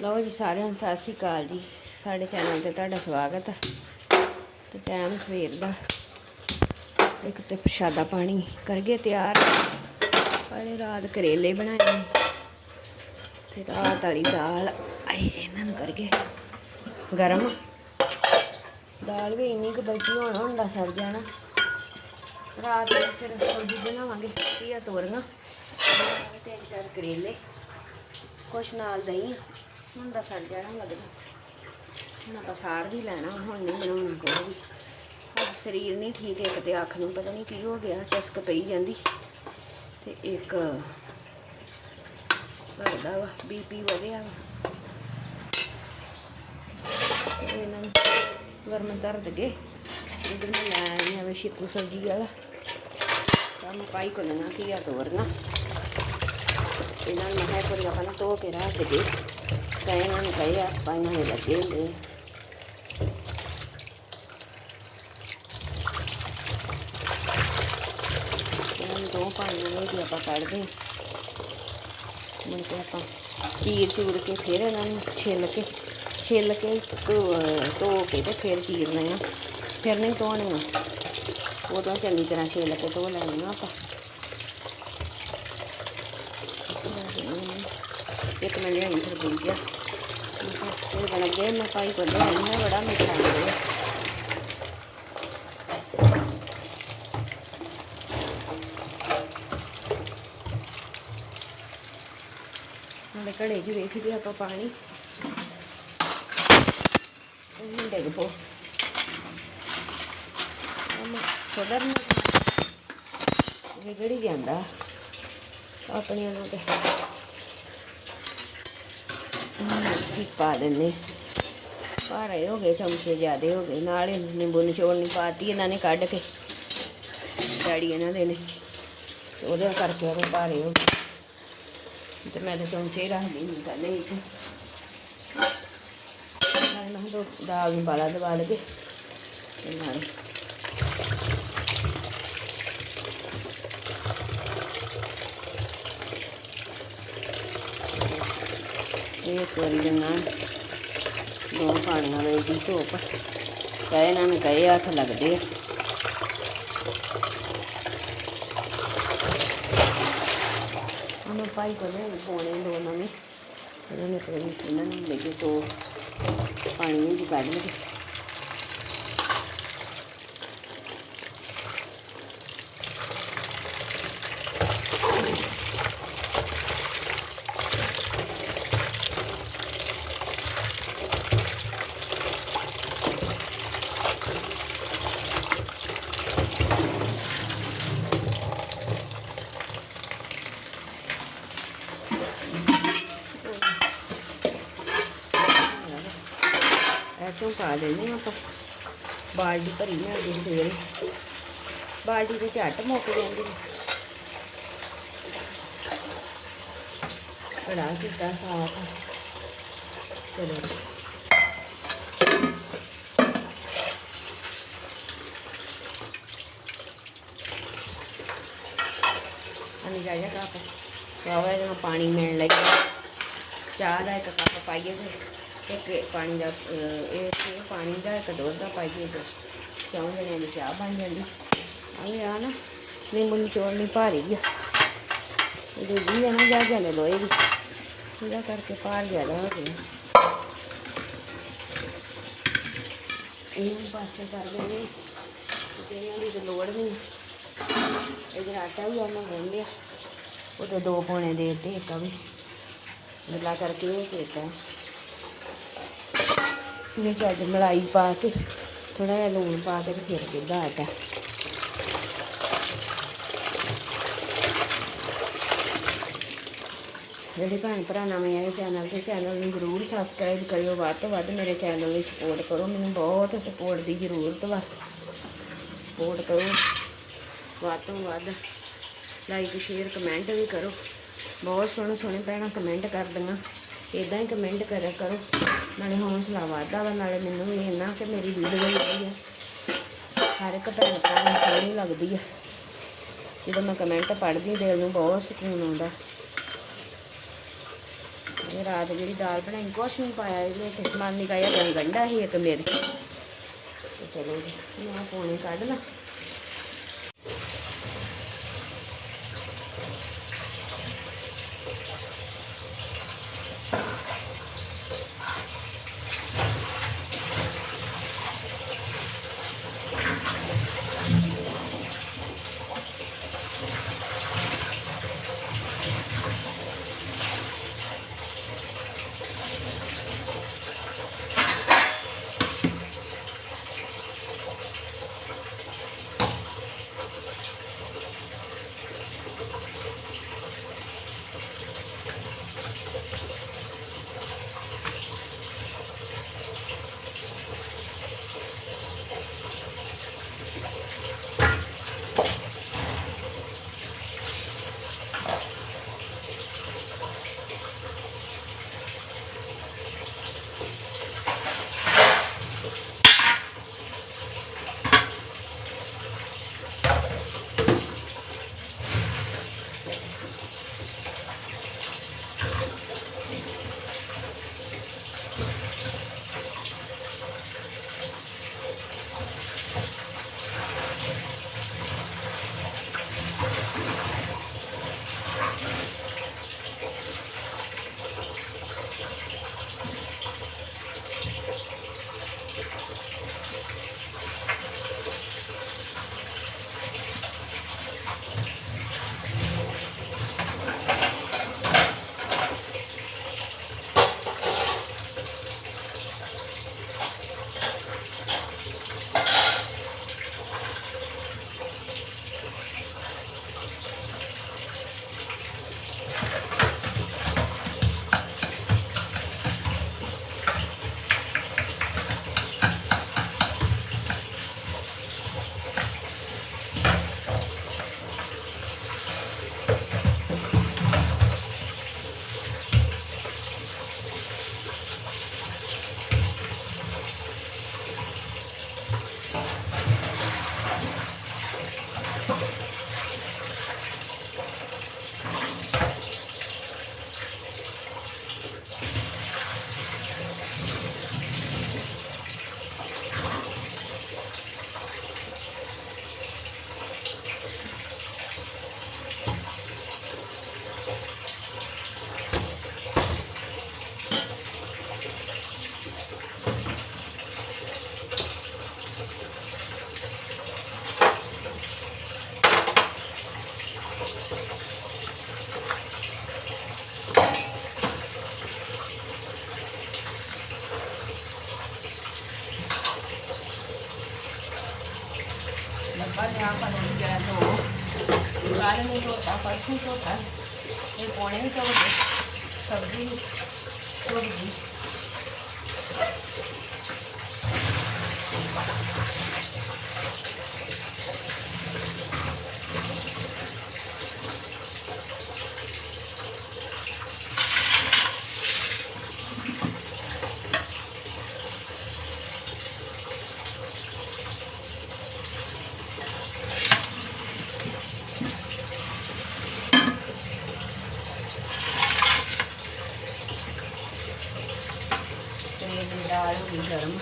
ਲਓ ਜੀ ਸਾਰਿਆਂ ਨੂੰ ਸਤਿ ਸ਼੍ਰੀ ਅਕਾਲ ਜੀ। ਸਾਡੇ ਚੈਨਲ ਤੇ ਤੁਹਾਡਾ ਸਵਾਗਤ ਹੈ ਤੇ ਟਾਈਮ ਸਵੇਰ ਦਾ ਇੱਕ ਤੇ ਪ੍ਰਸ਼ਾਦਾ ਪਾਣੀ ਕਰ ਗਏ ਤਿਆਰ। ਪਹਿਲੇ ਰਾਤ ਕਰੇਲੇ ਬਣਾਏ ਤੇ ਰਾਤ ਵਾਲੀ ਦਾਲ ਆਏ, ਇਹਨਾਂ ਨੂੰ ਕਰ ਗਏ। ਗਰਮ। ਦਾਲ ਵੀ ਇੰਨੀ ਕੁ ਬਚੀ, ਹੋਣਾ ਹੁੰਦਾ ਸਰ ਜਾਣਾ। ਰਾਤ ਨੂੰ ਫਿਰ ਸਬਜ਼ੀ ਬਣਾਵਾਂਗੇ, ਘੀਆ ਤੋਰੀਆਂ। ਤਿੰਨ ਚਾਰ ਕਰੇਲੇ। ਕੁਛ ਨਾਲ ਦਹੀਂ। ਹੁਣ ਦਾ ਸੜ ਜਾਣਾ ਲੱਗਦਾ। ਹੁਣ ਆਪਾਂ ਸਾਰ ਵੀ ਲੈਣਾ, ਹੁਣ ਨਹੀਂ ਬਣਾਉਣਾ ਕੋਈ ਵੀ। ਅੱਜ ਸਰੀਰ ਨਹੀਂ ਠੀਕ, ਇੱਕ ਤੇ ਅੱਖ ਨੂੰ ਪਤਾ ਨਹੀਂ ਕੀ ਹੋ ਗਿਆ, ਚਸਕ ਪਈ ਜਾਂਦੀ। ਤੇ ਇੱਕ ਲੱਗਦਾ ਵਾ ਬੀਪੀ ਵਧਿਆ ਵਾ। ਇਹਨਾਂ ਨੂੰ ਗਰਮ ਧਰ ਦਗੇ ਇਧਰ ਮੈਂ ਲੈ ਆਈ ਆ ਸ਼ਿਕੂ ਸਬਜ਼ੀ ਵਾਲਾ। ਕੰਮ ਪਾਈ ਕੋ ਲੈਣਾ ਕੀ ਆ ਤੋਰਨਾ। ਇਹਨਾਂ ਨੂੰ ਮੈਂ ਕੋਈ ਆਪਣਾ ਧੋ ਕੇ ਰੱਖ ਦੇ। ਕਹੇ ਇਹਨਾਂ ਨੂੰ ਕਹੇ ਆ ਪਾਈਆਂ ਨੇ ਲੱਗੇ ਨੂੰ ਵੀ ਆਪਾਂ ਕੱਢਦੇ ਮੁੜ ਕੇ ਆਪਾਂ ਚੀਰ ਚੂਰ ਕੇ ਫਿਰ ਇਹਨਾਂ ਨੂੰ ਛਿੱਲ ਕੇ ਛਿੱਲ ਕੇ ਧੋ ਕੇ ਤੇ ਫਿਰ ਚੀਰਨਾ ਆ ਫਿਰ ਨਹੀਂ ਧੋਣੀਆਂ ਉਦੋਂ ਚੰਗੀ ਤਰ੍ਹਾਂ ਛਿੱਲ ਕੇ ਧੋ ਲੈਣੀਆਂ ਆਪਾਂ ਇੱਕ ਮੈਂ ਲਿਆਈ ਫਿਰ ਬੁਲ ਗਿਆ ਇਹ ਬਣ ਗਿਆ ਮੈਂ ਪਾਈ ਕੋ ਲਿਆਈ ਮੈਂ ਬੜਾ ਮਿੱਠਾ ਲੱਗਦਾ ਨਾਲੇ ਘੜੇ 'ਚ ਵੇਖ ਵੀ ਆਪਾਂ ਪਾਣੀ। ਇਹ ਡਿੱਗ ਪੋ ਸਦਰ ਨੂੰ ਵਿਗੜੀ ਜਾਂਦਾ? ਆਪਣੀਆਂ ਨੂੰ ਤੇ ਮਿਰਚੀ ਪਾ ਦਿੰਦੇ? ਭਾਰੇ ਹੋ ਗਏ, ਚਮਚੇ ਜ਼ਿਆਦੇ ਹੋ ਗਏ। ਨਾਲ ਹੀ ਨਿੰਬੂ ਨਿਚੋੜਨੀ ਪਾਤੀ ਇਹਨਾਂ ਨੇ ਕੱਢ ਕੇ। ਡੈਡੀ ਇਹਨਾਂ ਦੇ ਨੇ। ਉਹਦੇ ਕਰਕੇ ਉਹ ਭਾਰੇ ਹੋ ਗਏ। ਤੇ ਮੈਂ ਤਾਂ ਚਮਚੇ ਹੀ ਰੱਖਦੀ ਨਹੀਂ ਕੱਲੇ ਇੱਥੇ। ਨਾਲ ਮੈਂ ਦੋ ਦਾਲ ਨੂੰ ਬਾਲਾ ਦਵਾ ਲਗੇ। ਤੇ ਨਾਲ ਇਹ ਤੋਰੀ ਦੇ ਨਾਲ। ਦੋ ਪਾਣੀਆਂ ਦੇ ਦੀ ਧੁੱਪ। ਕਹੇ ਇਹਨਾਂ ਕਹੇ ਹੱਥ ਲੱਗਦੇ ਆ। ਉਹਨੂੰ ਪਾਈ ਕੋਲੇ ਪੋਣੇ ਦੋ ਨਵੇਂ ਇਹਨਾਂ ਨੇ ਕੋਈ ਇਹਨਾਂ ਨੂੰ ਲੈ ਕੇ ਤੋਂ ਪਾਣੀ ਵੀ ਕੱਢ ਲਏ ਇਹ ਚੋਂ ਪਾ ਦੇਣੀ ਆਪਾਂ। ਬਾਲਟੀ ਭਰੀ ਮੈਂ ਅੱਜ ਸਵੇਰੇ। ਬਾਲਟੀ ਦੇ ਝੱਟ ਮੁੱਕ ਜਾਂਦੀ ਨੇ ਕੜਾ ਕਿੱਦਾਂ ਸਾਫ਼। ਆ ਚਲੋ। ਅਨੇ ਜਾ ਜਾ ਕੱਪ? ਚਾਵਾ ਇਹਨੂੰ ਪਾਣੀ ਮਿਲਣ ਲੱਗਿਆ ਚਾਹ ਦਾ ਇੱਕ ਕੱਪ ਪਾਈਏ ਤੇ ਇੱਕ ਪਾਣੀ ਦਾ ਇਹ ਪਾਣੀ ਦਾ ਇੱਕ ਦੁੱਧ ਦਾ ਪਾਈਏ ਤੇ ਚੌਂ ਜਣਿਆਂ ਦੀ ਚਾਹ ਬਣ ਜਾਂਦੀ। ਆਹ ਆ ਨਾ, ਨਿੰਬੂ ਨਿਚੋੜਨੀ ਭਾਰੀ ਆ। ਇਹ ਦੂਜੀ ਆ ਨਾ, ਜਾ ਜਾਨੇ ਲੋਏ ਦੀ। ਇਹਦਾ ਕਰਕੇ ਭਾਰ ਜ਼ਿਆਦਾ ਹੋ ਗਿਆ। ਇਹਨੂੰ ਪਾਸੇ ਕਰ ਦੇਣੀ ਤੇ ਦੀ ਲੋੜ ਨਹੀਂ। ਇਧਰ ਆਟਾ ਵੀ ਆਣਾ ਗੁੰਨ ਲਿਆ। ਉਹਦੇ ਦੋ ਪੌਣੇ ਦੇ ਦਿੱਤੇ ਇੱਕ ਵੀ। ਗੱਲਾਂ ਕਰਕੇ ਇਹ ਕੀਤਾ। ਵਿੱਚ ਅੱਜ ਮਲਾਈ ਪਾ ਕੇ ਥੋੜਾ ਜਿਹਾ ਲੂਣ ਪਾ ਕੇ ਤੇ ਫਿਰ ਕਿੱਦਾਂ ਆਟਾ ਜਿਹੜੇ ਭੈਣ ਭਰਾ ਨਵੇਂ ਆਏ ਚੈਨਲ ਤੇ, ਚੈਨਲ ਨੂੰ ਜ਼ਰੂਰ ਸਬਸਕ੍ਰਾਈਬ ਕਰਿਓ, ਵੱਧ ਤੋਂ ਵੱਧ ਮੇਰੇ ਚੈਨਲ ਨੂੰ ਸਪੋਰਟ ਕਰੋ, ਮੈਨੂੰ ਬਹੁਤ ਸਪੋਰਟ ਦੀ ਜ਼ਰੂਰਤ ਵਾ। ਸਪੋਰਟ ਕਰੋ, ਵੱਧ ਤੋਂ ਵੱਧ ਲਾਈਕ ਸ਼ੇਅਰ ਕਮੈਂਟ ਵੀ ਕਰੋ। ਬਹੁਤ ਸੋਹਣੇ ਸੋਹਣੇ ਭੈਣਾਂ ਕਮੈਂਟ ਕਰਦੀਆਂ। ਇਦਾਂ ਹੀ ਕਮੈਂਟ ਕਰਿਆ ਕਰੋ। ਨਾਲੇ ਹੌਸਲਾ ਵਧਦਾ ਵਾ, ਨਾਲੇ ਮੈਨੂੰ ਵੀ ਇੰਨਾ ਕਿ ਮੇਰੀ ਵੀਡੀਓ ਜਿਹੜੀ ਆ। ਹਰ ਇੱਕ ਭੈਣ ਭਰਾ ਨੂੰ ਸੋਹਣੀ ਲੱਗਦੀ ਆ। ਜਦੋਂ ਮੈਂ ਕਮੈਂਟ ਪੜ੍ਹਦੀ, ਦਿਲ ਨੂੰ ਬਹੁਤ ਸਕੂਨ ਆਉਂਦਾ। ਇਹ ਰਾਤ ਜਿਹੜੀ ਦਾਲ ਬਣਾਈ, ਕੁਛ ਨਹੀਂ ਪਾਇਆ ਇਹਨੇ ਕਿਸਮਾਨ ਨਿਕਾਇਆ ਗੰਡਾ ਹੀ ਇੱਕ ਮੇਰੇ। ਚਲੋ ਜੀ, ਮੈਂ ਪਾਣੀ ਕੱਢ ਲਾਂ। परसों चौथा ये पौने में चौक सब्जी चौक गई 还有名人吗？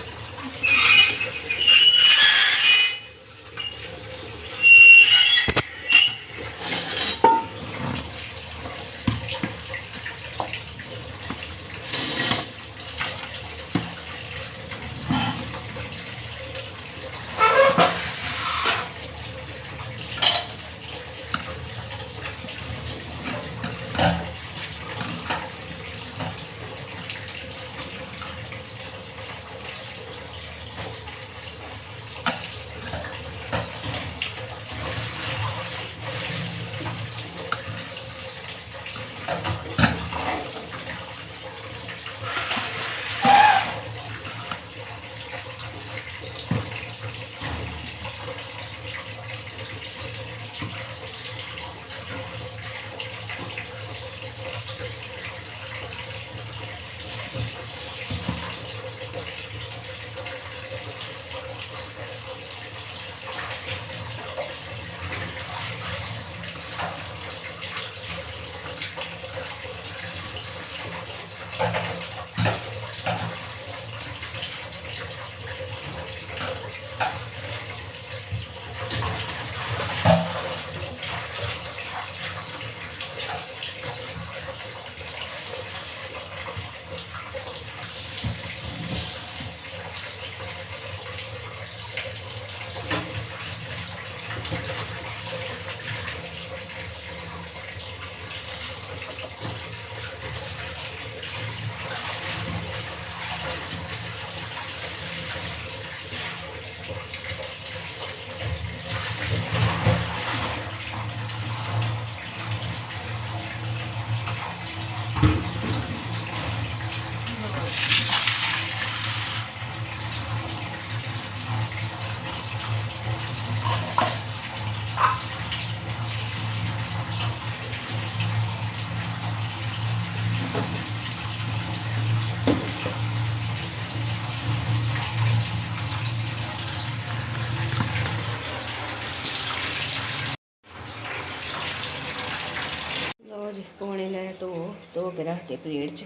ਰੱਖਤੇ ਪਲੇਟ 'ਚ।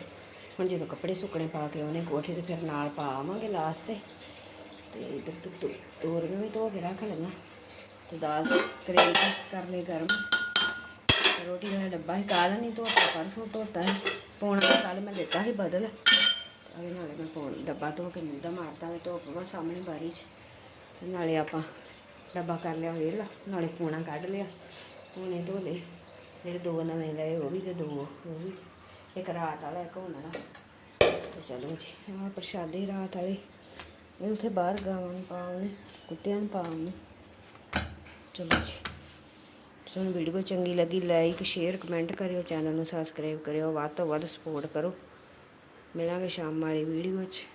ਹੁਣ ਜਦੋਂ ਕੱਪੜੇ ਸੁੱਕਣੇ ਪਾ ਕੇ ਉਹਨੇ ਕੋਠੇ ਤੇ ਫਿਰ ਨਾਲ ਪਾ ਆਵਾਂਗੇ ਲਾਸਟ ਤੇ। ਤੇ ਇਧਰ ਤੋਂ ਤੋ- ਤੋਰੀਆਂ ਵੀ ਧੋ ਕੇ ਰੱਖ ਲਈਆਂ। ਤੇ ਦਾਲ ਕਰੇਲਾ ਕਰ ਲਈ ਗਰਮ। ਰੋਟੀ ਦਾ ਡੱਬਾ ਹੀ ਕੱਲ੍ਹ ਨਹੀਂ ਧੋਤਾ, ਪਰਸੋਂ ਧੋਤਾ ਸੀ ਪੌਣਾ ਕੱਲ ਮੈਂ ਦਿੱਤਾ ਸੀ ਬਦਲ। ਉਹਦੇ ਨਾਲੇ ਮੈਂ ਪੌਣ, ਡੱਬਾ ਧੋ ਕੇ ਮੂੰਹ ਮਾਰਦਾ ਮਾਰਤਾ ਵੇ ਧੁੱਪ ਸਾਹਮਣੇ ਬਾਰੀ 'ਚ। ਨਾਲੇ ਆਪਾਂ ਡੱਬਾ ਕਰ ਲਿਆ ਵੇਲਾ ਨਾਲੇ ਪੌਣਾ ਕੱਢ ਲਿਆ। ਪੌਣੇ ਧੋ ਲਏ। ਜਿਹੜੇ ਦੋ ਨਵੇਂ ਲਏ ਉਹ ਵੀ ਤੇ ਦੋ, ਉਹ ਵੀ। ਇੱਕ ਰਾਤ ਵਾਲਾ, ਇੱਕ ਹੁਣ ਵਾਲਾ। ਤੇ ਚਲੋ ਜੀ, ਆਹ ਪ੍ਰਸ਼ਾਦੇ ਰਾਤ ਵਾਲੇ। ਇਹ ਉੱਥੇ ਬਾਹਰ ਗਾਵਾਂ ਨੂੰ ਪਾਉਣੇ ਕੁੱਤਿਆਂ ਨੂੰ ਪਾਉਣੇ ਚਲੋ ਜੀ। ਤੁਹਾਨੂੰ ਵੀਡੀਓ ਚੰਗੀ ਲੱਗੀ ਲਾਈਕ ਸ਼ੇਅਰ ਕਮੈਂਟ ਕਰਿਓ ਚੈਨਲ ਨੂੰ ਸਬਸਕ੍ਰਾਈਬ ਕਰਿਓ, ਵੱਧ ਤੋਂ ਵੱਧ ਸਪੋਰਟ ਕਰੋ। ਮਿਲਾਂਗੇ ਸ਼ਾਮ ਵਾਲੀ ਵੀਡੀਓ 'ਚ।